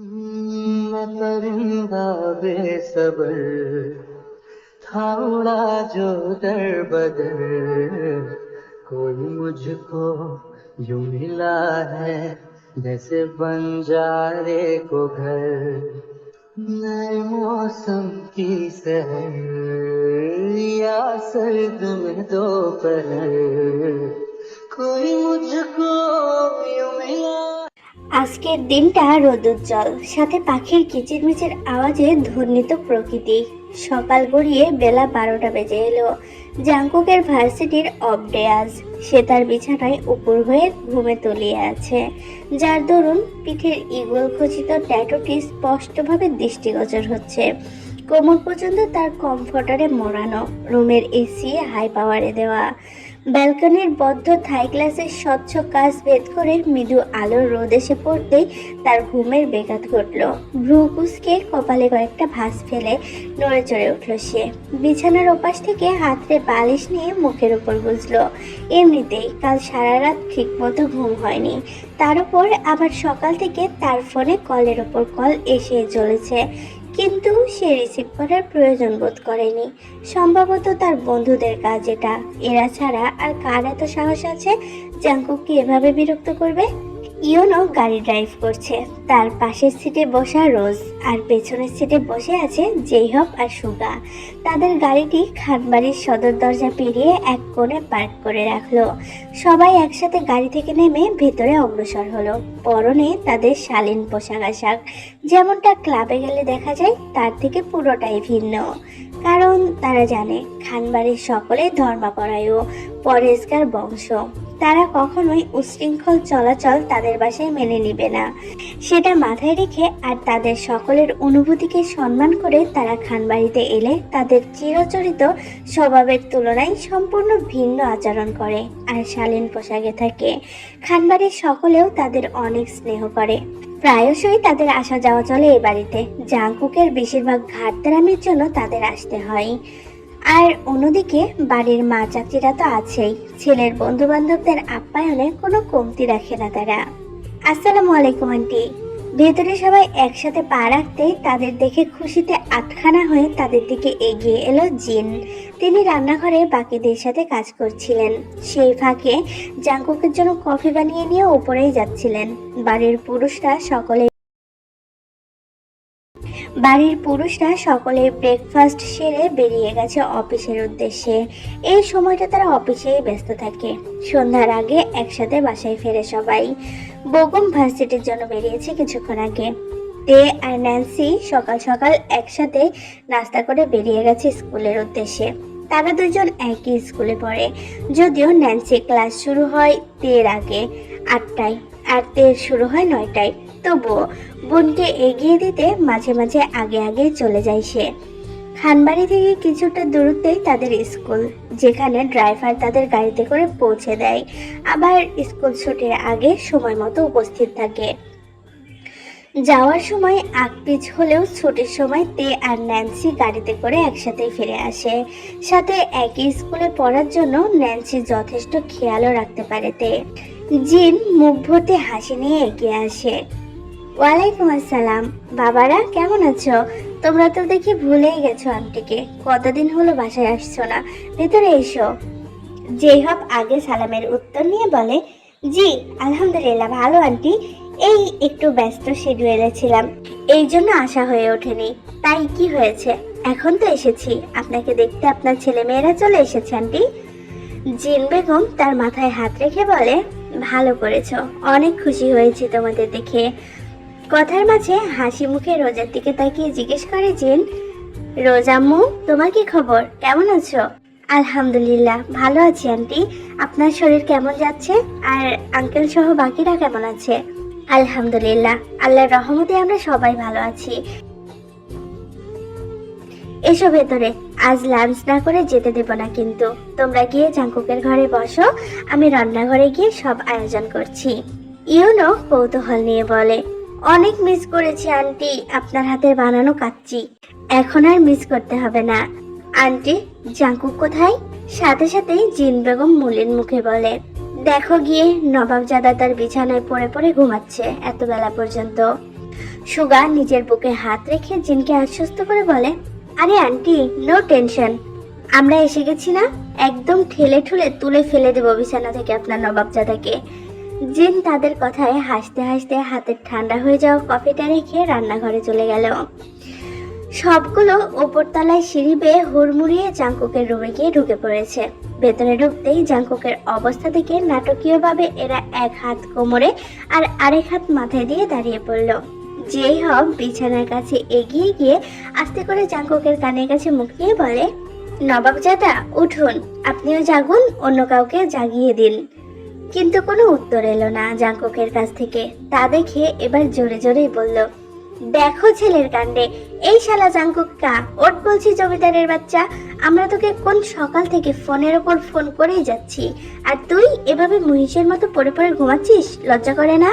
मैं परिंदा जो दर बदर। कोई मुझको यूँ मिला है, जैसे बंजारे को घर। नए मौसम की सहर, या सर्द में दोपहर। कोई मुझको यूँ मिला আজকের দিনটা রোদুজ্জ্বল সাথে পাখির কিচিরমিচির আওয়াজে ধ্বনিত প্রকৃতি। সকাল গড়িয়ে বেলা বারোটা বেজে এলো। জাংকুকের ভার্সিটির অফ ডে আজ। সে তার বিছানায় উপর হয়ে ঘুমে তলিয়ে আছে। যার দরুন পিঠের ইগল খচিত ট্যাটুটি স্পষ্টভাবে দৃষ্টিগোচর হচ্ছে। কোমর পর্যন্ত তার কমফর্টারে মোড়ানো। রুমের এসি, হাই পাওয়ারে দেওয়া। ব্যালকনির বদ্ধ থাই গ্লাসের স্বচ্ছ কাজ ভেদ করে মৃদু আলোর রোদ এসে পড়তেই তার ঘুমের বেঘাত ঘটল। ভ্রু কুসকে কপালে কয়েকটা ভাঁজ ফেলে নড়ে চড়ে উঠল সে। বিছানার ওপাশ থেকে হাতরে বালিশ নিয়ে মুখের উপর বুঝলো, এমনিতেই কাল সারা রাত ঠিক মতো ঘুম হয়নি। তার উপর আবার সকাল থেকে তার ফোনে কলের ওপর কল এসে চলেছে কিন্তু সে রিসিভ করার প্রয়োজন বোধ করেনি। সম্ভবত তার বন্ধুদের কাজ এটা। এরা ছাড়া আর কার এত সাহস আছে? জাঙ্কুককে এভাবে বিরক্ত করবে? ইওনো গাড়ি ড্রাইভ করছে। তার পাশের সিটে বসা রোজ আর পেছনের সিটে বসে আছে জেইহব আর সুগা। তাদের গাড়িটি খানবাড়ির সদর দরজা পেরিয়ে এক কোণে পার্ক করে রাখল। সবাই একসাথে গাড়ি থেকে নেমে ভেতরে অগ্রসর হলো। পরনে তাদের শালীন পোশাক আশাক। যেমনটা ক্লাবে গেলে দেখা যায়, তার থেকে পুরোটাই ভিন্ন। কারণ তারা জানে, খানবাড়ির সকলে ধর্মাপরায় ও পরেশগার বংশ। তারা কখনোই উশৃঙ্খল চলাচল তাদের বাসায় মেনে নিবে না। সেটা মাথায় রেখে আর তাদের সকলের অনুভূতিকে সম্মান করে তারা খানবাড়িতে এলে তাদের চিরচরিত স্বভাবের তুলনায় সম্পূর্ণ ভিন্ন আচরণ করে আর শালীন পোশাকে থাকে। খানবাড়ির সকলেও তাদের অনেক স্নেহ করে। প্রায়শই তাদের আসা যাওয়া চলে এই বাড়িতে। জাঙ্কুকের বেশিরভাগ ঘাটতারামের জন্য তাদের আসতে হয়। আর অন্যদিকে বাড়ির মা চাকরিরা তো আছেই। ছেলের বন্ধু বান্ধবদের আপ্যায়নে কোনো কমতি রাখে না তারা। আসসালামু আলাইকুম, আন্টি। ভেতরে সবাই একসাথে পা রাখতেই তাদের দেখে খুশিতে আটখানা হয়ে তাদের দিকে এগিয়ে এলো জিন। তিনি রান্নাঘরে বাকিদের সাথে কাজ করছিলেন। সেই ফাঁকে জাঙ্কুকের জন্য কফি বানিয়ে নিয়ে উপরেই যাচ্ছিলেন। বাড়ির পুরুষরা সকলে বাড়ির পুরুষরা সকলে ব্রেকফাস্ট সেরে বেরিয়ে গেছে অফিসের উদ্দেশ্যে। এই সময়টা তারা অফিসেই ব্যস্ত থাকে। সন্ধ্যার আগে একসাথে বাসায় ফেরে সবাই। বগম ভার্সিটির জন্য বেরিয়েছে কিছুক্ষণ আগে। তে আর ন্যান্সি সকাল সকাল একসাথে নাস্তা করে বেরিয়ে গেছে স্কুলের উদ্দেশ্যে। তারা দুজন একই স্কুলে পড়ে। যদিও ন্যান্সি ক্লাস শুরু হয় তের আগে, আটটায়। আর তের শুরু হয় নয়টায়। তবুও বোনকে এগিয়ে দিতে মাঝে মাঝে আগে আগে চলে যায় সে। খানবাড়ি থেকে কিছুটা দূরত্বেই তাদের স্কুল, যেখানে ড্রাইভার তাদের গাড়িতে করে পৌঁছে দেয়। আবার স্কুল ছুটির আগে সময় মতো উপস্থিত থাকে। যাওয়ার সময় আকপিচ হলেও ছুটির সময় তে আর ন্যান্সি গাড়িতে করে একসাথেই ফিরে আসে। সাথে একই স্কুলে পড়ার জন্য ন্যান্সি যথেষ্ট খেয়ালও রাখতে পারে তে। জিন মুখ ভর্তি হাসি নিয়ে এগিয়ে আসে। ওয়ালাইকুম আসসালাম। বাবারা, কেমন আছো? তোমরা তো দেখি ভুলেই গেছো আন্টিকে। কতদিন হলো বাসায় আসছো না? ভেতরে এসো। যেই হব আগে সালামের উত্তর নিয়ে বলে, জি, আলহামদুলিল্লাহ, ভালো আন্টি। এই একটু ব্যস্ত শিডিউলে ছিলাম। এই জন্য আশা হয়ে ওঠেনি। তাই কি হয়েছে? এখন তো এসেছি। আপনাকে দেখতে আপনার ছেলে মেয়েরা চলে এসেছে, আন্টি। জিন বেগম তার মাথায় হাত রেখে বলে, ভালো করেছ। অনেক খুশি হয়েছি তোমাদের দেখে। কথার মাঝে হাসি মুখে রোজার দিকে তাকিয়ে জিজ্ঞেস করে জিন, রোজাম্মু, তোমার কি খবর? কেমন আছো? আলহামদুলিল্লাহ, ভালো আছি আন্টি। আপনার শরীর কেমন যাচ্ছে? আর আঙ্কেল সহ বাকিরা কেমন আছে? আলহামদুলিল্লাহ, আল্লাহর রহমতে আমরা সবাই ভালো আছি। এসো ভেতরে, আজ লাঞ্চ না করে যেতে দেব না কিন্তু। তোমরা গিয়ে জাঙ্কুকের ঘরে বসো, আমি রান্নাঘরে গিয়ে সব আয়োজন করছি। ইউনো কৌতূহল নিয়ে বলে অনেক মিস করেছি আন্টি আপনার হাতের বানানো কাচ্চি। এখন আর মিস করতে হবে না। আন্টি জাঙ্কুক কোথায়? সাথে সাথেই জিন বেগম মুলিন মুখে বলে, দেখো গিয়ে নবাবজাদা তার বিছানায় পড়ে পড়ে ঘুমাচ্ছে, এত বেলা পর্যন্ত। সুগা নিজের বুকে হাত রেখে জিনকে আশ্বস্ত করে বলে, আরে আন্টি নো টেনশন আমরা এসে গেছি না? একদম ঠেলে ঠুলে তুলে ফেলে দেবো বিছানা থেকে আপনার নবাবজাদাকে জিন তাদের কথায় হাসতে হাসতে হাতের ঠান্ডা হয়ে যাওয়া কফিটা রেখে রান্নাঘরে চলে গেল। সবগুলো ওপরতলায় সিঁড়ি বেয়ে হুড়মুড়িয়ে জাঙ্কুকের রুমে গিয়ে ঢুকে পড়েছে। ভেতরে ঢুকতেই জাঙ্কুকের অবস্থা থেকে নাটকীয়ভাবে এরা এক হাত কোমরে আর আরেক হাত মাথায় দিয়ে দাঁড়িয়ে পড়ল। যেই হব বিছানার কাছে এগিয়ে গিয়ে আস্তে করে জাঙ্কুকের কানের কাছে মুখ নিয়ে বলে, নবাবজাদা, উঠুন। আপনিও জাগুন, অন্য কাউকে জাগিয়ে দিন। কিন্তু কোনো উত্তর এলো না জাঙ্কুকের কাছ থেকে। তা দেখে এবার জোরে জোরেই বলল, দেখো ছেলের কাণ্ডে, এই শালা জাঙ্কুক কা? ওট বলছি জমিদারের বাচ্চা, আমরা তোকে কোন সকাল থেকে ফোনের ওপর ফোন করেই যাচ্ছি? আর তুই এভাবে মহিষের মতো পড়ে পড়ে ঘুমাচ্ছিস? লজ্জা করে না?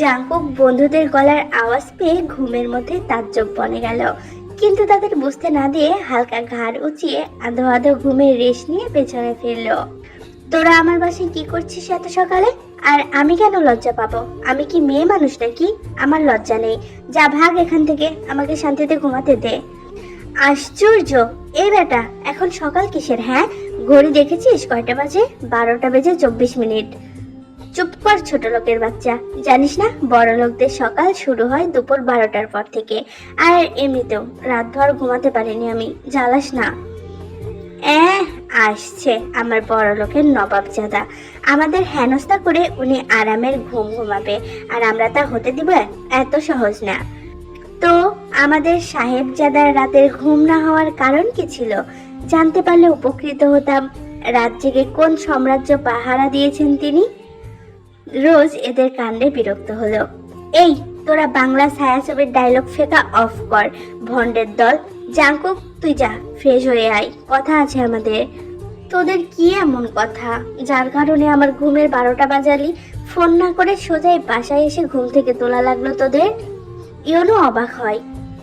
জাঙ্কুক বন্ধুদের গলার আওয়াজ পেয়ে ঘুমের মধ্যে তাজ্জব বনে গেল। কিন্তু তাদের বুঝতে না দিয়ে হালকা ঘাড় উঁচিয়ে আধো আধো ঘুমের রেশ নিয়ে পেছনে ফিরলো। তোরা আমার বাসায় কি করছিস এত সকালে? আর আমি কেন লজ্জা পাবো? আমি কি মেয়ে মানুষ নাকি? আমার লজ্জা নেই। যা ভাগ এখান থেকে, আমাকে শান্তিতে ঘুমাতে দে। আশ্চর্য! এই বেটা, এখন সকাল কিসের হ্যাঁ? ঘড়ি দেখেছিস? কয়টা বাজে? বারোটা বেজে চব্বিশ মিনিট। চুপ কর ছোট লোকের বাচ্চা। জানিস না, বড় লোকদের সকাল শুরু হয় দুপুর বারোটার পর থেকে। আর এমনিতেও রাত ভর ঘুমাতে পারিনি আমি। জ্বালাস না। আসছে আমার বড় লোকের নবাবজাদা। আমাদের হেনস্থা করে উনি আরামের ঘুম ঘুমাবে, আর আমরা তা হতে দিব এত সহজ না। তো আমাদের সাহেবজাদার রাতের ঘুম না হওয়ার কারণ কি ছিল? জানতে পারলে উপকৃত হতাম। রাত জেগে কোন সাম্রাজ্য পাহারা দিয়েছেন তিনি? রোজ এদের কাণ্ডে বিরক্ত হলো। এই তোরা বাংলা ছায়াছবির ডায়লগ ফেকা অফ কর ভন্ডের দল। জাঙ্কুক তুই যা ফ্রেশ হয়ে আয়। কথা আছে আমাদের। তোদের কি এমন কথা? যার কারণে আমার ঘুমের বারোটা বাজালি। ফোন না করে সোজাই বাসায় এসে ঘুম থেকে তোলা লাগল তোদের? ইয়নো অবাক হয়।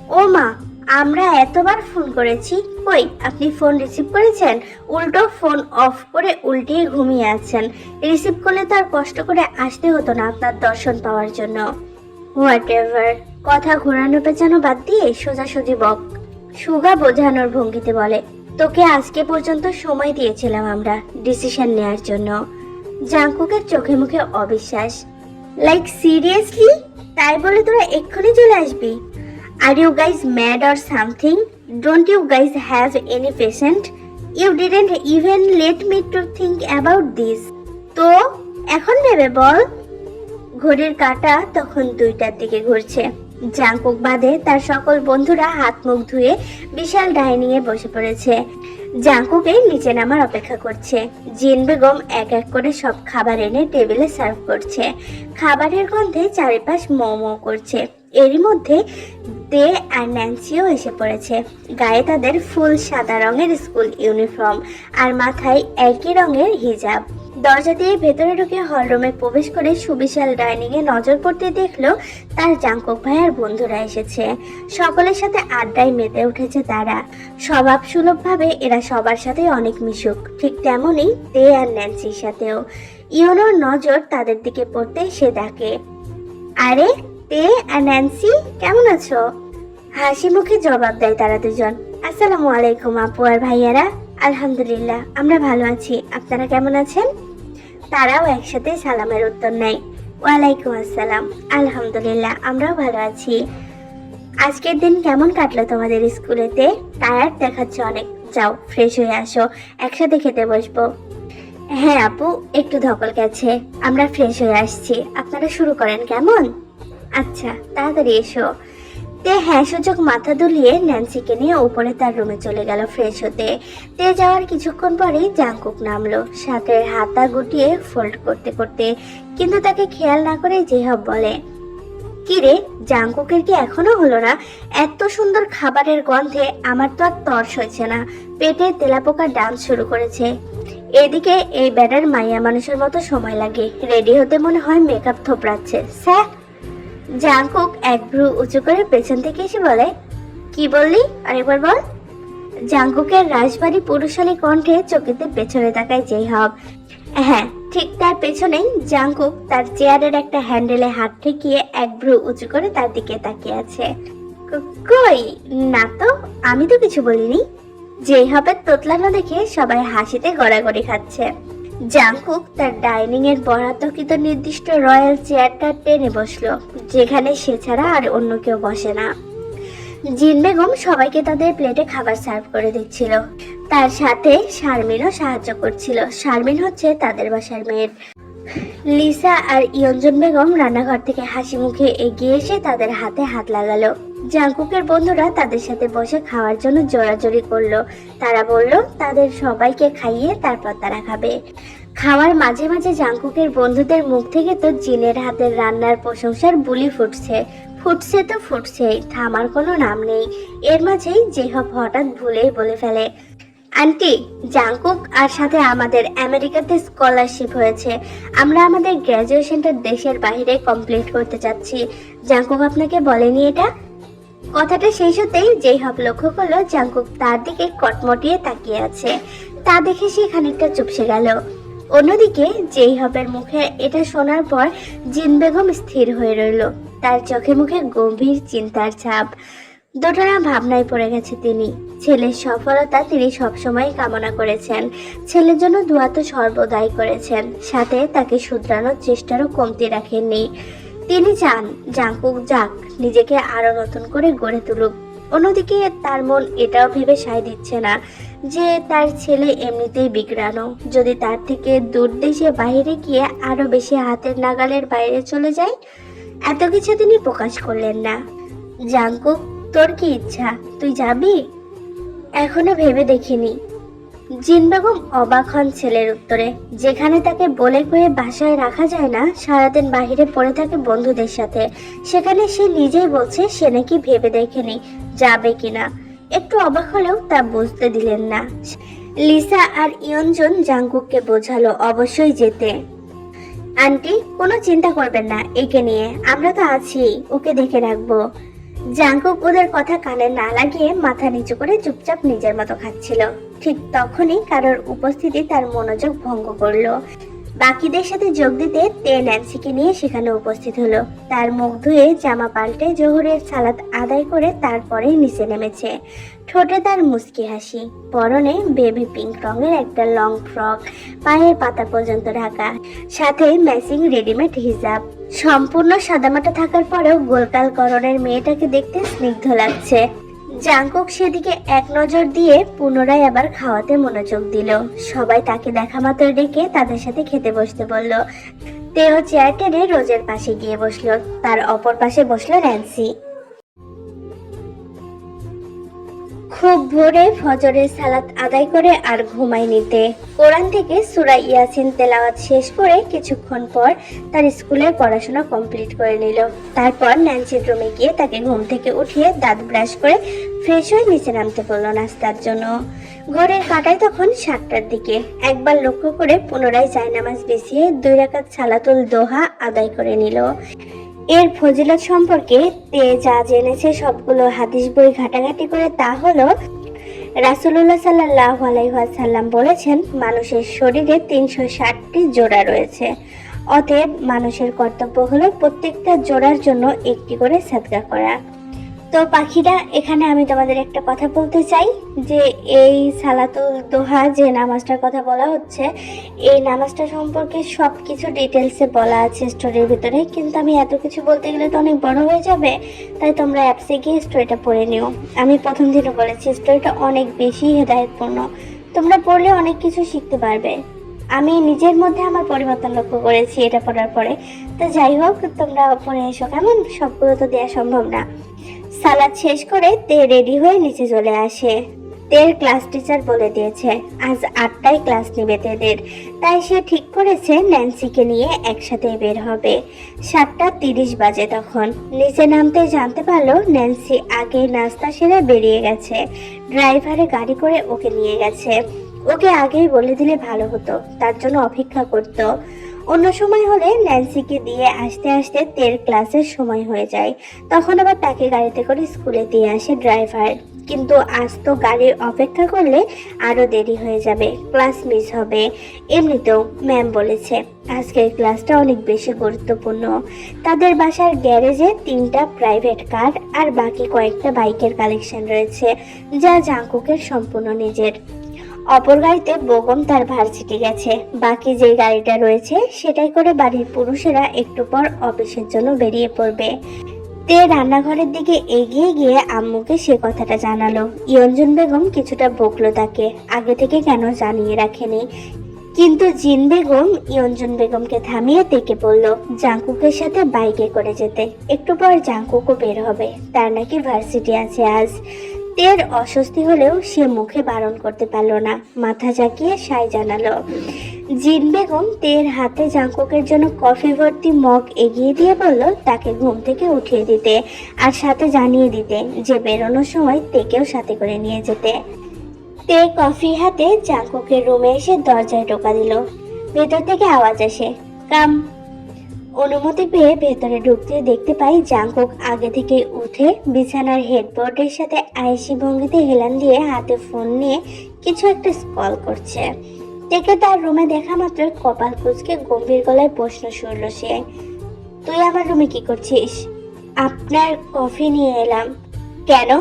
ও মা, আমরা এতবার ফোন করেছি। কই, আপনি ফোন রিসিভ করেছেন? উল্টো ফোন অফ করে উল্টিয়ে ঘুমিয়ে আছেন। রিসিভ করলে তো আর কষ্ট করে আসতে হতো না আপনার দর্শন পাওয়ার জন্য। হোয়াট এভার কথা ঘোরানো পেঁচানো বাদ দিয়ে সোজাসুজি বক। সুগা বোঝানোর ভঙ্গিতে বলে, তোকে আজকে পর্যন্ত সময় দিয়েছিলাম আমরা ডিসিশন নেয়ার জন্য। জাঙ্কুকের চোখে মুখে অবিশ্বাস। লাইক সিরিয়াসলি তাই বলে তোরা এক্ষুনি চলে আসবি? Are you guys mad or something don't you guys have any patient you didn't even let me to think about this তো, এখন ভেবে বল। ঘড়ির কাঁটা তখন দুইটার দিকে ঘুরছে। জাঙ্কুক বাদে তার সকল বন্ধুরা হাত মুখ ধুয়ে বিশাল ডাইনিং এ বসে পড়েছে। জাঙ্কুকে নিচে নামার অপেক্ষা করছে। জিন বেগম এক এক করে সব খাবার এনে টেবিলে সার্ভ করছে। খাবারের গন্ধে চারিপাশ মৌ মৌ করছে। এরই মধ্যে দে আর ন্যান্সিও এসে পড়েছে। গায়ে তাদের ফুল সাদা রঙের স্কুল ইউনিফর্ম আর মাথায় একই রঙের হিজাব। দরজা দিয়ে ভেতরে ঢুকে হলরুমে প্রবেশ করে সুবিশাল ডাইনিং এ নজর পড়তে দেখল তার জাঙ্কক ভাইয়ার বন্ধুরা এসেছে। সকলের সাথে আড্ডায় মেতে উঠেছে তারা। স্বভাব সুলভভাবে এরা সবার সাথে অনেক মিশুক। ঠিক তেমনই তে আর ন্যান্সির সাথেও। ইওনোর নজর তাদের দিকে পড়তে সে ডাকে। আরে তে আর ন্যান্সি, কেমন আছো? হাসি মুখে জবাব দেয় তারা দুজন। আসসালামু আলাইকুম আপু আর ভাইয়ারা। আলহামদুলিল্লাহ, আমরা ভালো আছি। আপনারা কেমন আছেন? তারাও একসাথে সালামের উত্তর নেয়। ওয়ালাইকুম আসসালাম। আলহামদুলিল্লাহ, আমরাও ভালো আছি। আজকের দিন কেমন কাটলো তোমাদের স্কুলেতে? টায়ার্ড দেখাচ্ছ অনেক। যাও, ফ্রেশ হয়ে আসো। একসাথে খেতে বসবো। হ্যাঁ আপু, একটু ধকল গেছে। আমরা ফ্রেশ হয়ে আসছি। আপনারা শুরু করেন, কেমন? আচ্ছা তাড়াতাড়ি এসো। তে হ্যাঁ সূচক মাথা দুলিয়ে ন্যান্সিকে নিয়ে উপরে তার রুমে চলে গেল ফ্রেশ হতে। তে যাওয়ার কিছুক্ষণ পরেই জাঙ্কুক নামলো। শার্টের হাতা গুটিয়ে ফোল্ড করতে করতে, কিন্তু তাকে খেয়াল না করে জেহব বলে, কি রে জাঙ্কুকের কি এখনও হলো না? এত সুন্দর খাবারের গন্ধে আমার তো আর তর্স হয়েছে না। পেটে তেলাপোকা ডান্স শুরু করেছে। এদিকে এই ব্যাটার মাইয়া মানুষের মতো সময় লাগে। রেডি হতে মনে হয় মেকআপ থোপড়াচ্ছে। স্যার জাঙ্কুক এক ভ্রু উঁচু করে পেছন থেকে এসে বলে, কি বললি? আরেকবার বল। জাঙ্কুকের রাজবাড়ি পুরুষালী কণ্ঠে চোখেতে পেছনে তাকায় যেই হব হ্যাঁ ঠিক তার পেছনেই জাঙ্কুক তার চেয়ারের একটা হ্যান্ডেলে হাত ঠেকিয়ে এক ভ্রু উঁচু করে তার দিকে তাকিয়ে আছে। কই? না তো, আমি তো কিছু বলিনি। যেই হবে তোতলানো দেখে সবাই হাসিতে গড়াগড়ি খাচ্ছে। জাংকুক তার ডাইনিং এর বরাদ্দকৃত নির্দিষ্ট রয়্যাল চেয়ারটা টেনে বসল, যেখানে সে ছাড়া আর অন্য কেউ বসে না। জিন বেগম সবাইকে তাদের প্লেটে খাবার সার্ভ করে দিচ্ছিল। তার সাথে শারমিনও সাহায্য করছিল। শারমিন হচ্ছে তাদের বাসার মেয়ের লিসা আর ইয়ঞ্জন বেগম রান্নাঘর থেকে হাসি মুখে এগিয়ে এসে তাদের হাতে হাত লাগালো। জাঙ্কুকের বন্ধুরা তাদের সাথে বসে খাওয়ার জন্য জোরাজোরি করল। তারা বলল, তাদের সবাইকে খাইয়ে তারপর তারা খাবে। খাওয়ার মাঝে মাঝে জাঙ্কুকের বন্ধুদের মুখ থেকে তো জিনের হাতের রান্নার প্রশংসার বুলি ফুটছে। ফুটছে তো ফুটছেই, থামার কোনো নাম নেই। এর মাঝেই যে জেহব হঠাৎ ভুলেই বলে ফেলে, আন্টি, জাংকুক আর সাথে আমাদের আমেরিকাতে স্কলারশিপ হয়েছে। আমরা আমাদের গ্র্যাজুয়েশনটা দেশের বাইরে কমপ্লিট করতে চাচ্ছি। জাংকুক আপনাকে বলেনি এটা? কথাটা শেষ হতেই যেই হব লক্ষ্য করল জাংকুক তার দিকে কটমটিয়ে তাকিয়ে আছে। তা দেখে সে খানিকটা চুপসে গেল। অন্যদিকে যেই হবের মুখে এটা শোনার পর জিন বেগম স্থির হয়ে রইল। তার চোখে মুখে গম্ভীর চিন্তার ছাপ। দোটানা ভাবনায় পড়ে গেছে তিনি। ছেলের সফলতা তিনি সবসময় কামনা করেছেন। ছেলের জন্য দোয়া তো সর্বদাই করেছেন। সাথে তাকে শুধরানোর চেষ্টারও কমতি রাখেননি। তিনি চান জাঙ্কুক যাক, নিজেকে আরও নতুন করে গড়ে তুলুক। অন্যদিকে তার মন এটাও ভেবে সায় দিচ্ছে না যে তার ছেলে এমনিতেই বিগড়ানো। যদি তার থেকে দূর দেশে বাইরে গিয়ে আরও বেশি হাতের নাগালের বাইরে চলে যায়, এত কিছু তিনি প্রকাশ করলেন না। জাঙ্কুক, তোর কি ইচ্ছা? তুই যাবি? এখনও ভেবে দেখিনি। জিন অবাক হন ছেলের উত্তরে। যেখানে তাকে বলে কয়ে বাসায় রাখা যায় না, সারাদিন বাইরে পড়ে থাকে বন্ধুদের সাথে। সেখানে সে নিজেই বলছে, সে নাকি ভেবে দেখেনি, যাবে কিনা? একটু অবাক হলেও তা বুঝতে দিলেন না। লিসা আর ইয়ঞ্জন জাঙ্কুককে বোঝালো অবশ্যই যেতে। আন্টি, কোনো চিন্তা করবেন না, একে নিয়ে। আমরা তো আছি, ওকে দেখে রাখব। জাঙ্কুক ওদের কথা কানে না লাগিয়ে মাথা নিচু করে চুপচাপ নিজের মতো খাচ্ছিল। ঠিক তখনই কারোর উপস্থিতি তার মনোযোগ ভঙ্গ করল। বাকিদের সাথে যোগ দিতে তে ন্যান্সিকে নিয়ে সেখানে উপস্থিত হলো। তার মুখ ধুয়ে জামা পাল্টে জোহরের সালাদ আদায় করে তারপরেই নিচে নেমেছে। ঠোঁটে তার মুস্কি হাসি, পরনে বেবি পিঙ্ক রঙের একটা লং ফ্রক, পায়ের পাতা পর্যন্ত ঢাকা, সাথে ম্যাচিং রেডিমেড হিজাব। সম্পূর্ণ সাদামাটা থাকার পরেও গোলকাল করণের মেয়েটাকে দেখতে স্নিগ্ধ লাগছে। জাংকুক সেদিকে এক নজর দিয়ে পুনরায় আবার খাওয়াতে মনোযোগ দিল। সবাই তাকে দেখা মাত্র ডেকে তাদের সাথে খেতে বসতে বলল। তেহ চেয়ার টেনে রোজের পাশে গিয়ে বসল। তার অপর পাশে বসল ন্যান্সি। খুব ভোরে ফজরের সালাত আদায় করে আর ঘুমাই নিতে। কোরআন থেকে সূরা ইয়াসিন তেলাওয়াত শেষ করে কিছুক্ষণ পর তার স্কুলের পড়াশোনা কমপ্লিট করে নিল। তারপর ন্যান্সির রুমে গিয়ে তাকে ঘুম থেকে উঠিয়ে দাঁত ব্রাশ করে ফ্রেশ হয়ে নিচে নামতে বলল নাস্তার জন্য। ঘরের কাটায় তখন সাতটার দিকে একবার লক্ষ্য করে পুনরায় জায়নামাজ বিছিয়ে দুই রাকাত সালাতুল দোহা আদায় করে নিল। এর ফজিলত সম্পর্কে তে যা জেনেছে সবগুলো হাদিস বই ঘাটাঘাটি করে তা হলো, রাসুলুল্লাহ সাল্লাহ আলাইসাল্লাম বলেছেন, মানুষের শরীরে তিনশো ষাটটি জোড়া রয়েছে। অতএব মানুষের কর্তব্য হলো প্রত্যেকটা জোড়ার জন্য একটি করে সাদগা করা। তো পাখিরা, এখানে আমি তোমাদের একটা কথা বলতে চাই, যে এই সালাতুল দোহা যে নামাজটার কথা বলা হচ্ছে, এই নামাজটা সম্পর্কে সব কিছু ডিটেলসে বলা আছে স্টোরির ভিতরে, কিন্তু আমি এত কিছু বলতে গেলে তো অনেক বড় হয়ে যাবে, তাই তোমরা অ্যাপসে গিয়ে স্টোরিটা পড়ে নিও। আমি প্রথম দিনও বলেছি, স্টোরিটা অনেক বেশি হেদায়তপূর্ণ, তোমরা পড়লে অনেক কিছু শিখতে পারবে। আমি নিজের মধ্যে আমার পরিবর্তন লক্ষ্য করেছি এটা পড়ার পরে। তো যাই হোক, তোমরা পড়ে এসো, কেমন? সবগুলো তো দেওয়া সম্ভব না। সালাদ শেষ করে তে রেডি হয়ে নিচে চলে আসে। তের ক্লাস টিচার বলে দিয়েছে, আজ আটটায় ক্লাস নেবে তেদের। তাই সে ঠিক করেছে ন্যান্সিকে নিয়ে একসাথে বের হবে। সাতটা তিরিশ বাজে তখন। নিচে নামতে জানতে পারল ন্যান্সি আগে নাস্তা সেরে বেরিয়ে গেছে। ড্রাইভারে গাড়ি করে ওকে নিয়ে গেছে। ওকে আগেই বলে দিলে ভালো হতো, তার জন্য অপেক্ষা করতো। অন্য সময় হলে ন্যান্সিকে দিয়ে আসতে আসতে তের ক্লাসের সময় হয়ে যায়। তখন আবার তাকে গাড়িতে করে স্কুলে দিয়ে আসে ড্রাইভার। কিন্তু আজ তো গাড়ির অপেক্ষা করলে আরও দেরি হয়ে যাবে, ক্লাস মিস হবে। এমনিতেও ম্যাম বলেছে, আজকের ক্লাসটা অনেক বেশি গুরুত্বপূর্ণ। তাদের বাসার গ্যারেজে তিনটা প্রাইভেট কার আর বাকি কয়েকটা বাইকের কালেকশন রয়েছে, যা জাঙ্কুকের সম্পূর্ণ নিজের। অপর গাড়িতে বেগম তার ভার্সিটি গেছে। বাকি যে গাড়িটা রয়েছে, সেটাই করে বাড়ির পুরুষেরা একটু পর অফিসের জন্য বেরিয়ে পড়বে। তে রান্নাঘরের দিকে এগিয়ে গিয়ে আম্মুকে সে কথাটা জানালো। ইয়ঞ্জন বেগম কিছুটা বকলো তাকে, আগে থেকে কেন জানিয়ে রাখেনি। কিন্তু জিন বেগম, ইয়ঞ্জন বেগমকে থামিয়ে তেকে বলল, জাঙ্কুকের সাথে বাইকে করে যেতে, একটু পর জাঙ্কুকও বের হবে, তার নাকি ভার্সিটি আছে আজ। তের অস্বস্তি হলেও সে মুখে বারণ করতে পারল না। মাথা জাকিয়ে সাই জানালো, জিন বেগম তের হাতে জাঙ্কুকের জন্য কফি ভর্তি মগ এগিয়ে দিয়ে বলল তাকে ঘুম থেকে উঠিয়ে দিতে আর সাথে জানিয়ে দিতে যে বেরোনোর সময় তেকেও সাথে করে নিয়ে যেতে। তে কফি হাতে জাঙ্কুকের রুমে এসে দরজায় টোকা দিল। ভেতর থেকে আওয়াজ আসে, কাম অনুমতি পেয়ে ভেতরে ঢুকতে দেখতে পাই জাঙ্কুক আগে থেকে উঠে বিছানার হেডবোর্ডের সাথে আয়েসি ভঙ্গিতে হেলান দিয়ে হাতে ফোন নিয়ে কিছু একটা স্কল করছে। দেখে তার রুমে দেখা মাত্র কপাল কুচকে গম্ভীর গলায় প্রশ্ন শুনল সে, তুই আমার রুমে কি করছিস? আপনার কফি নিয়ে এলাম। কেন?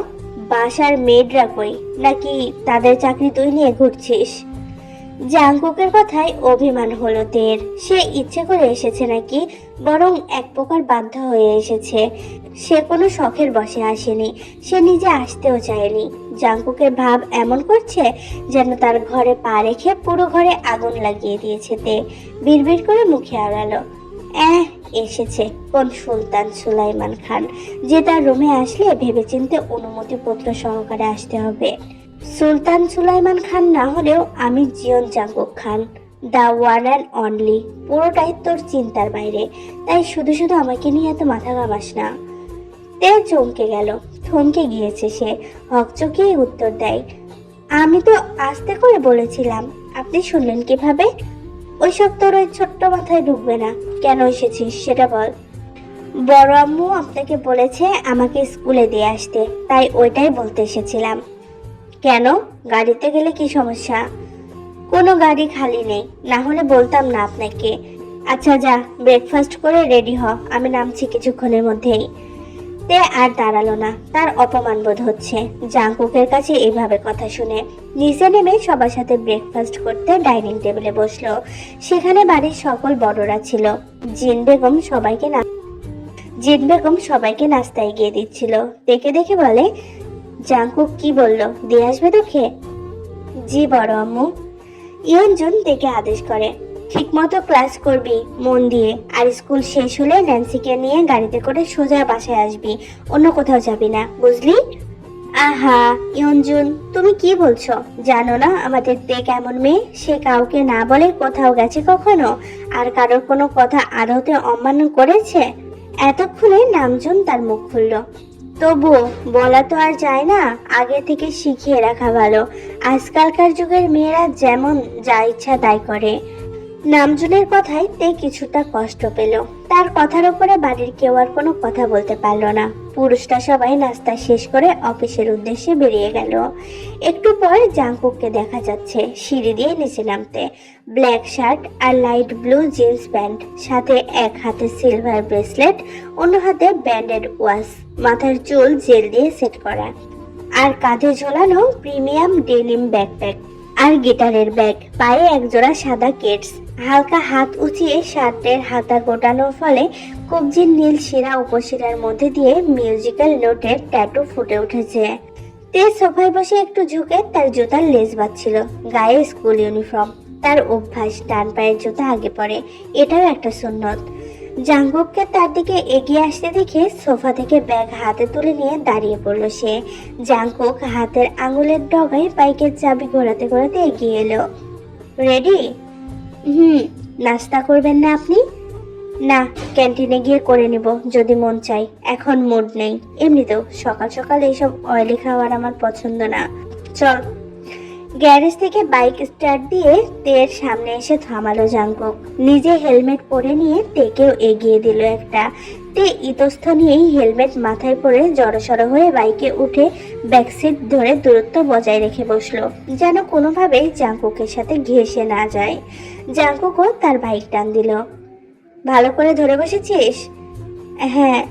বাসার মেয়েডরা কই? নাকি তাদের চাকরি তুই নিয়ে ঘুরছিস? জাঙ্কুকের কথায় অভিমান হলো তের। সে ইচ্ছে করে এসেছে নাকি, বরং এক প্রকার বাধ্য হয়ে এসেছে। সে কোনো শখের বসে আসেনি, সে নিজে আসতেও চায়নি। জাঙ্কুকের ভাব এমন করছে যেন তার ঘরে পা রেখে পুরো ঘরে আগুন লাগিয়ে দিয়েছে তে। বিড়বিড় করে মুখে আড়ালো এহ এসেছে কোন সুলতান সুলাইমান খান, যে তার রুমে আসলে ভেবেচিন্তে অনুমতিপত্র সহকারে আসতে হবে। সুলতান সুলাইমান খান না হলেও আমি Jeon Jungkook Khan the one and only পুরোটাই তোর চিন্তার বাইরে, তাই শুধু শুধু আমাকে নিয়ে এত মাথা ঘামাস না। তে চমকে গেল, থমকে গিয়েছে সে হকচকিয়ে উত্তর দেয়। আমি তো আস্তে করে বলেছিলাম, আপনি শুনলেন কীভাবে? ওইসব তোর ওই ছোট্ট মাথায় ঢুকবে না, কেন এসেছিস সেটা বল। বড় আম্মু আপনাকে বলেছে আমাকে স্কুলে দিয়ে আসতে, তাই ওইটাই বলতে এসেছিলাম। কেন? গাড়িতে গেলে কি সমস্যা? কোনো গাড়ি খালি নেই, না হলে বলতাম না আপনাকে। আচ্ছা যা ব্রেকফাস্ট করে রেডি হ, আমি নামছি কিছুক্ষণের মধ্যেই। তে আর দাঁড়াল না, তার অপমান বোধ হচ্ছে। জাঙ্কুকের কাছে এইভাবে কথা শুনে নিচে নেমে সবার সাথে ব্রেকফাস্ট করতে ডাইনিং টেবিলে বসল। সেখানে বাড়ির সকল বড়রা ছিল। জিন বেগম সবাইকে না জিন বেগম সবাইকে নাস্তায় গিয়ে দিচ্ছিল। দেখে দেখে বলে জাঙ্কুক কি বলল? দিয়ে আসবে তোকে? জি বড় আম্মু। ইয়ঞ্জন দেখে আদেশ করে। ঠিকমতো ক্লাস করবি, মন দিয়ে। আর স্কুল শেষ হলে ন্যান্সিকে নিয়ে গাড়িতে করে সোজা বাসায় আসবি। অন্য কোথাও যাবি না, বুঝলি? আহা ইয়ঞ্জুন তুমি কি বলছো? জানো না আমাদের তে কেমন মেয়ে? সে কাউকে না বলে কোথাও গেছে কখনো? আর কারোর কোনো কথা আদতে অমান্য করেছে? এতক্ষণে নামজন তার মুখ খুললো। তবু বলা তো আর যায় না, আগে থেকে শিখিয়ে রাখা ভালো। আজকালকার যুগের মেয়েরা যেমন যা ইচ্ছা তাই করে। নামজনের কথায় তে কিছুটা কষ্ট পেল। তার কথার উপরে বাড়ির কেউ আর কোনো কথা বলতে পারল না। পুরুষটা সবাই নাস্তা শেষ করে অফিসের উদ্দেশ্যে বেরিয়ে গেল। একটু পর জাঙ্কুককে দেখা যাচ্ছে, সিঁড়ি দিয়ে নিচে নামতে। ব্ল্যাক শার্ট আর লাইট ব্লু জিন্স প্যান্ট, সাথে এক হাতে সিলভার ব্রেসলেট, অন্য হাতে ব্যান্ডেড ওয়াশ, মাথার চুল জেল দিয়ে সেট করা। আর কাঁধে ঝোলানো প্রিমিয়াম ডেনিম ব্যাকপ্যাক আর গিটারের ব্যাগ, পায়ে একজোড়া সাদা কেটস হালকা হাত উঁচিয়ে শার্টের হাতা গোটানোর ফলে কবজির নীল শিরা উপশিরার মধ্যে দিয়ে মিউজিক্যাল নোটের ট্যাটু ফুটে উঠেছে। তেজ সোফায় বসে একটু ঝুঁকে তার জুতার লেজ বাঁধছিল, গায়ে স্কুল ইউনিফর্ম তার অভ্যাস, ডান পায়ের জুতা আগে পড়ে এটাও একটা সুন্নত। জাঙ্গুককে তার দিকে এগিয়ে আসতে দেখে সোফা থেকে ব্যাগ হাতে তুলে নিয়ে দাঁড়িয়ে পড়ল সে। জাঙ্কুক হাতের আঙুলের ডগায় বাইকের চাবি ঘোরাতে ঘোরাতে এগিয়ে এলো। রেডি হুম, নাস্তা করবেন না আপনি? না, ক্যান্টিনে গিয়ে করে নেব, যদি মন চাই। এখন মুড নেই। এমনিতেও সকাল সকাল এইসব অয়েলি খাবার আমার পছন্দ না। চল। গ্যারেজ থেকে বাইক স্টার্ট দিয়ে তের সামনে এসে থামালো জাঙ্কুক নিজে হেলমেট পরে নিয়ে তেকেও এগিয়ে দিল একটা। তে ইতস্থ নিয়েই হেলমেট মাথায় পরে জড়সড় হয়ে বাইকে উঠে ব্যাকসিট ধরে দূরত্ব বজায় রেখে বসল। যেন কোনোভাবেই জাঙ্কুকের সাথে ঘেসে না যায়। জাঙ্কুকও তার বাইক টান দিল। ভালো করে ধরে বসেছিস? হ্যাঁ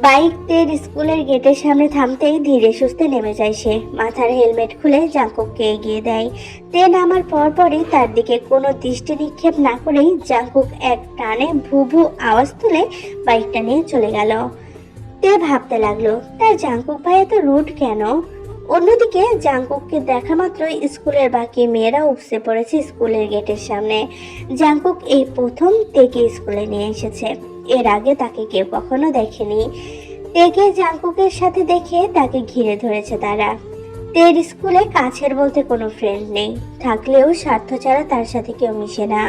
বাইক তের স্কুলের গেটের সামনে থামতেই ধীরে সুস্থে নেমে যায় সে। মাথার হেলমেট খুলে জাঙ্কুককে এগিয়ে দেয়। তে নামার পরপরই তার দিকে কোনো দৃষ্টি নিক্ষেপ না করেই জাঙ্কুক এক টানে ভু ভু আওয়াজ তুলে বাইকটা নিয়ে চলে গেল। তে ভাবতে লাগল, তার জাঙ্কুক ভাই এত রুট কেন? অন্যদিকে জাংকুককে দেখা মাত্রই স্কুলের বাকি মেয়েরা উপসে পড়েছে স্কুলের গেটের সামনে। জাংকুক এই প্রথম তেকে স্কুলে নিয়ে এসেছে। এর আগে তাকে কেউ কখনো দেখেনি। তেকে জাংকুকের সাথে দেখে তাকে ঘিরে ধরেছে তারা। তের স্কুলে কাছের বলতে কোনো ফ্রেন্ড নেই। থাকলেও স্বার্থ ছাড়া তার সাথে কেউ মিশে না।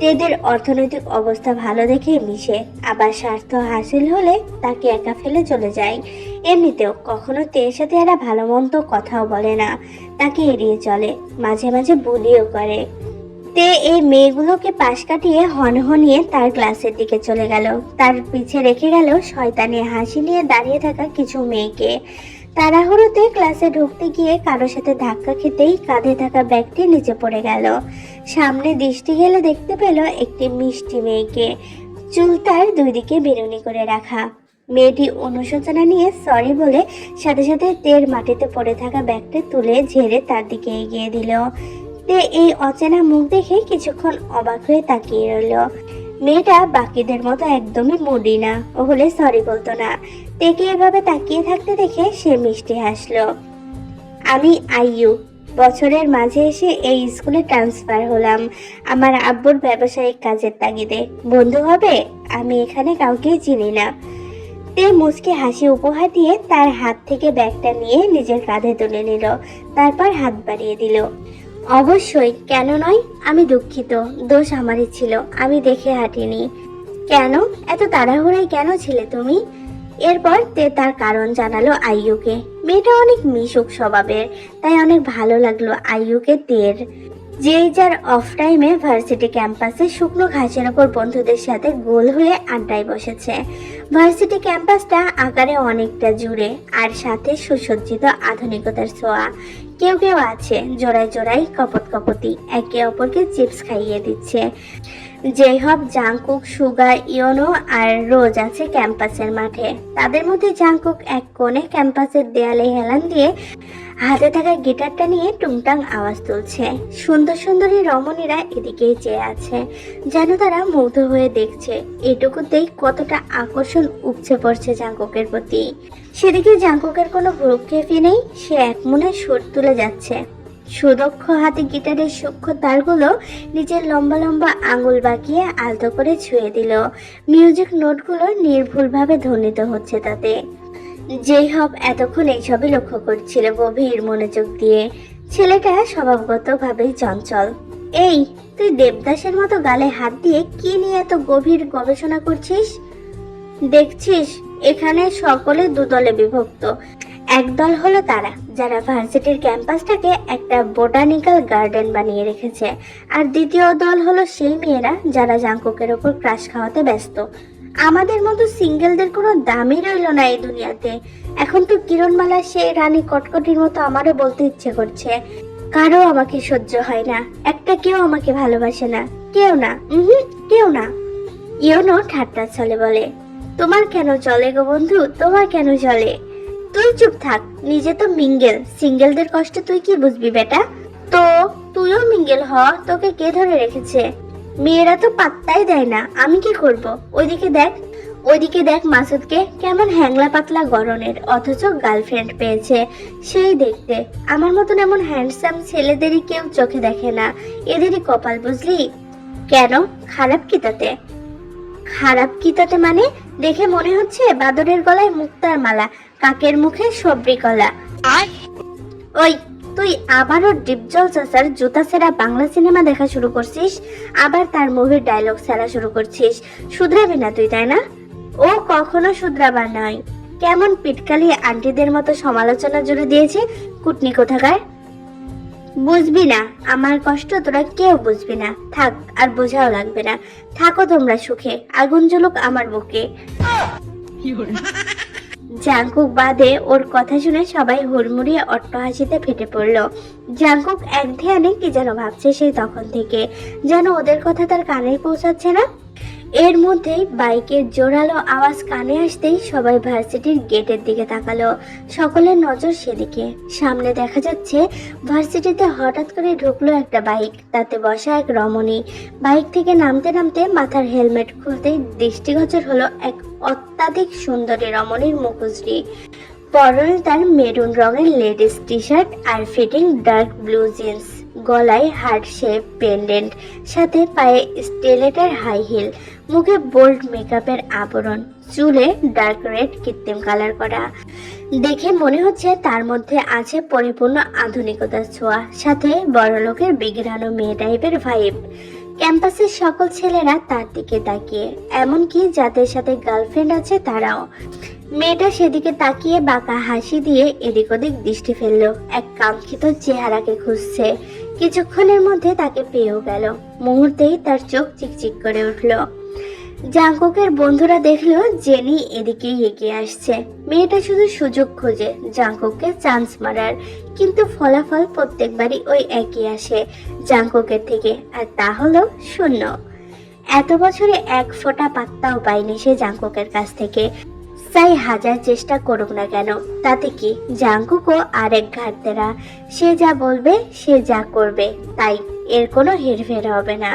তেদের অর্থনৈতিক অবস্থা ভালো দেখে মিশে। আবার স্বার্থ হাসিল হলে তাকে একা ফেলে চলে যায়। এমনিতেও কখনো তের সাথে এরা ভালো মন্দ কথাও বলে না। তাকে এড়িয়ে চলে, মাঝে মাঝে বুলিও করে। তে এই মেয়েগুলোকে পাশ কাটিয়ে হনহনিয়ে তার ক্লাসের দিকে চলে গেল। তার পিছে রেখে গেল শয়তানি হাসি নিয়ে দাঁড়িয়ে থাকা কিছু মেয়েকে। তাড়াহুড়োতে ক্লাসে ঢুকতে গিয়ে কারোর সাথে ধাক্কা খেতেই কাঁধে থাকা ব্যাগটি নিচে পড়ে গেল। সামনে দৃষ্টি গেলে দেখতে পেল একটি মিষ্টি মেয়েকে। চুল তার দুই দিকে বেরুনি করে রাখা। মেয়েটি অনুশোচনা নিয়ে সরি বলে সাথে সাথে তের মাটিতে পড়ে থাকা ব্যাগটি তুলে ঝেড়ে তার দিকে এগিয়ে দিল। তে এই অচেনা মুখ দেখে কিছুক্ষণ অবাক হয়ে তাকিয়ে রইল। মেয়েটা বাকিদের মতো একদমই মুডি না। ও হলে সরি বলতো না। তেকে এভাবে তাকিয়ে থাকতে দেখে সে মিষ্টি হাসলো। আমি আইয়ু, বছরের মাঝে এসে এই স্কুলে ট্রান্সফার হলাম। আমার আব্বুর ব্যবসায়িক কাজের তাগিদে। বন্ধু হবে? আমি এখানে কাউকে চিনি না। তে মুচকে হাসি উপহার দিয়ে তার হাত থেকে ব্যাগটা নিয়ে নিজের কাঁধে তুলে নিল। তারপর হাত বাড়িয়ে দিল। অবশ্যই, কেন নয়? আমি দুঃখিত। দোষ আমারই ছিল। আমি দেখে হাঁটিনি। কেন? এত তাড়াহুড়ায় কেন ছিলে তুমি? এরপর তে তার কারণ জানালো আইয়ুকে। মেয়েটা অনেক মিশুক স্বভাবের, তাই অনেক ভালো লাগল আইয়ুকে তের। যেই যার অফ টাইমে ভার্সিটি ক্যাম্পাসে শুকনো ঘাসের ওপর বন্ধুদের সাথে গোল হয়ে আড্ডায় বসেছে। ভার্সিটি ক্যাম্পাসটা আকারে অনেকটা জুড়ে আর সাথে সুসজ্জিত আধুনিকতার ছোঁয়া। কেউ কেউ আছে, জোড়ায় জোড়ায় কপত কপতি একে অপরকে চিপস খাইয়ে দিচ্ছে। জেহব জাংকুক সুগা ইয়োনো আর রোজ আছে ক্যাম্পাসের মাঠে। তাদের মধ্যে জাংকুক এক কোণে ক্যাম্পাসের দেয়ালে হেলান দিয়ে হাতে থাকা গিটারটা নিয়ে টুংটাং আওয়াজ তুলছে। সুন্দর সুন্দরী রমণীরা এদিকেই চেয়ে আছে, যেন তারা মুগ্ধ হয়ে দেখছে। এটুকুতেই কতটা আকর্ষণ উপচে পড়ছে জাঙ্কুকের প্রতি। সেদিকে জাঙ্কুকের কোনো ভ্রুক্ষেপই নেই, সে এক মনে সুর তুলে যাচ্ছে। সুদক্ষ হাতে গিটারের সূক্ষ্ম তারগুলো নিজের লম্বা লম্বা আঙুল বাঁকিয়ে আলতো করে ছুঁয়ে দিল। মিউজিক নোটগুলো নির্ভুলভাবে ধ্বনিত হচ্ছে তাতে। যেই হব এতক্ষণ এইসবই লক্ষ্য করছিল গভীর মনোযোগ দিয়ে। ছেলেটা স্বভাবগতভাবেই চঞ্চল। এই, তুই দেবদাসের মতো গালে হাত দিয়ে কি নিয়ে এত গভীর গবেষণা করছিস? দেখছিস, এখানে সকলে দুদলে বিভক্ত। একদল হলো তারা, যারা ভার্সিটির ক্যাম্পাসটাকে একটা বোটানিক্যাল গার্ডেন বানিয়ে রেখেছে। আর দ্বিতীয় দল হলো সেই মেয়েরা, যারা জাঙ্কুকের ওপর ক্রাশ খাওয়াতে ব্যস্ত। আমাদের মতো সিঙ্গেলদের কোনো দামই রইল না এই দুনিয়াতে। এখন তো কিরণমালা সেই রানী কটকটির মতো আমারও বলতে ইচ্ছে করছে। কারও আমাকে সহ্য হয় না, একটা কেউ আমাকে ভালোবাসে না। কেউ না হুম কেউ না। ইয়নো ঠাট্টা চলে বলে, তোমার কেন চলে গো বন্ধু? তোমার কেন চলে? তুই চুপ থাক, নিজে তো মিঙ্গেল। সিঙ্গেলদের কষ্ট তুই কি বুঝবি বেটা? তো, তুইও মিঙ্গেল হ, তোকে কে ধরে রেখেছে? মেয়েরা তো পাত্তাই দেয় না, আমি কি করব? ওইদিকে দেখ ওইদিকে দেখ মাসুদকে কেমন হ্যাংলা পাতলা গরনের, অথচ গার্লফ্রেন্ড পেয়েছে। সেই দেখতে, আমার মতন এমন হ্যান্ডসাম ছেলেদেরই কেউ চোখে দেখে না। এদেরই কপাল, বুঝলি? কেন? খারাপ কি তাতে? খারাপ কি তাতে মানে? দেখে মনে হচ্ছে বাদরের গলায় মুক্তার মালা। কাকের মুখে সবরি কলা। ওই তুই আবারও ডিপজল চাচার জুতা সেরা বাংলা সিনেমা দেখা শুরু করছিস? আবার তার মুভির ডায়লগ সেরা শুরু করছিস? শুধরাবি না তুই তাই না? ও কখনো শুধরাবার নয়। কেমন পিটকালি আন্টিদের মতো সমালোচনা জুড়ে দিয়েছে কুটনি কোথাকার? বুঝবি না আমার কষ্ট তোরা কেউ বুঝবি না। থাক আর বোঝাও লাগবে না। থাকো তোমরা সুখে আগুন জ্বলুক আমার বুকে। জাঙ্কুক বাদে ওর কথা শুনে সবাই হুড়মুড়িয়ে অট্টহাসিতে ফেটে পড়ল। জাঙ্কুক এক ধ্যানে কি যেন ভাবছে সেই তখন থেকে। যেন ওদের কথা তার কানে পৌঁছাচ্ছে না। এর মধ্যেই বাইকের জোরালো আওয়াজ কানে আসতেই সবাই ভার্সিটির গেটের দিকে তাকালো। সকলের নজর সেদিকে। সামনে দেখা যাচ্ছে ভার্সিটিতে হঠাৎ করে ঢুকলো একটা বাইক, তাতে বসা এক রমণী। বাইক থেকে নামতে নামতে মাথার হেলমেট খুলতেই দৃষ্টিগোচর হলো এক অত্যাধিক সুন্দরী রমণীর মুখশ্রী। পরনে তার মেরুন রঙের লেডিস টি শার্ট আর ফিটিং ডার্ক ব্লু জিন্স। গলায় হার্ট শেপ, পেন্ডেন্ট, সাথে পায়ে স্টেলেটের হাই হিল। মুখে বোল্ড মেকআপের আবরণ, চুলে ডার্ক রেড কৃত্রিম কালার করা। দেখে মনে হচ্ছে তার মধ্যে আছে পরিপূর্ণ আধুনিকতার ছোঁয়া, সাথে বড়লোকের বিগড়ানো মেয়ে টাইপের ভাইব ক্যাম্পাসের সকল ছেলেরা তার দিকে তাকিয়ে, এমনকি যাদের সাথে গার্লফ্রেন্ড আছে তারাও। মেয়েটা সেদিকে তাকিয়ে বাঁকা হাসি দিয়ে এদিক ওদিক দৃষ্টি ফেলল, এক কাঙ্ক্ষিত চেহারাকে খুঁজছে। কিছুক্ষণের মধ্যে তাকে পেয়েও গেল। মুহূর্তেই তার চোখ চিকচিক করে উঠল। জাঙ্কুকের বন্ধুরা দেখল জেনি এদিকেই এগিয়ে আসছে। মেয়েটা শুধু সুযোগ খোঁজে জাঙ্কুককে চান্স মারার, কিন্তু ফলাফল প্রত্যেকবারই ওই একই আসে জাঙ্কুকের থেকে, আর তা হলো শূন্য। এত বছরে এক ফোঁটা পাত্তাও পায়নি সে জাঙ্কুকের কাছ থেকে। তাই হাজার চেষ্টা করুক না কেন, তাতে কি জাঙ্কুকও আরেক ঘাটতেরা। সে যা বলবে, সে যা করবে, তাই এর কোনো হেরফের হবে না।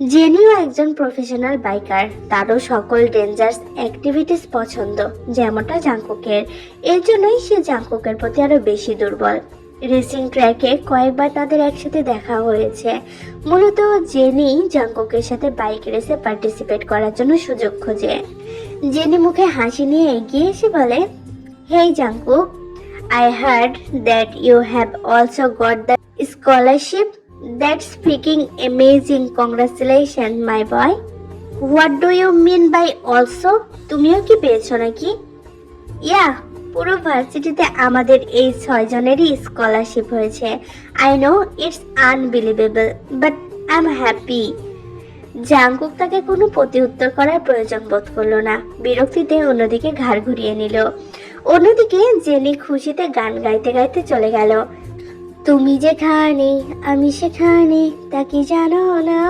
জেনিও একজন প্রফেশনাল বাইকার তারও সকল ডেঞ্জার্স অ্যাক্টিভিটিস পছন্দ, যেমনটা জাঙ্কুকের এর জন্যই সে জাঙ্কুকের প্রতি আরও বেশি দুর্বল। রেসিং ট্র্যাকে কয়েকবার তাদের একসাথে দেখা হয়েছে। মূলত জেনি জাঙ্কুকের সাথে বাইক রেসে পার্টিসিপেট করার জন্য সুযোগ খোঁজে। জেনি মুখে হাসি নিয়ে এগিয়ে এসে বলে hey Jungkook I heard that you have also got the scholarship that's speaking amazing congratulation my boy what do you mean by also তুমিও কি পেয়েছ নাকি? ইয়া পুরো ভার্সিটিতে আমাদের এই ছয়জনেরই স্কলারশিপ হয়েছে। I know it's unbelievable but I am happy Jungkook তাকে কোনো প্রতি উত্তর করার প্রয়োজন বোধ করল না। বিরক্তিতে অন্যদিকে ঘাড় ঘুরিয়ে নিল। অন্যদিকে জেনি খুশিতে গান গাইতে গাইতে চলে গেল। তুমি যেখানে, আমি সেখানে, তা কি জানো না?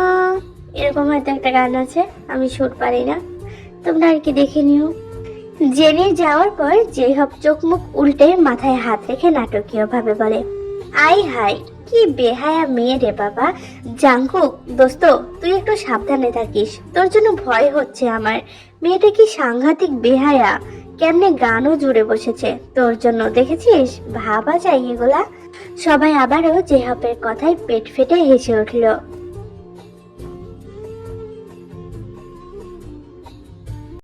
এরকম হয়তো একটা গান আছে, আমি সুর পারি না। তোমরা আর কি দেখে নিও। জেনে যাওয়ার পর যেহব চোখ মুখ উল্টে মাথায় হাত রেখে নাটকীয় ভাবে বলে, আই হাই কি বেহায়া মেয়ে রে বাবা। জাঙ্কুক, দোস্ত, তুই একটু সাবধানে থাকিস। তোর জন্য ভয় হচ্ছে আমার। মেয়েটা কি সাংঘাতিক বেহায়া। কেমনে গানও জুড়ে বসেছে। তোর জন্য, দেখেছিস? ভাবা যায় এগুলা। সবাই আবারও জেহাপের কথায় পেট ফেটে হেসে উঠল।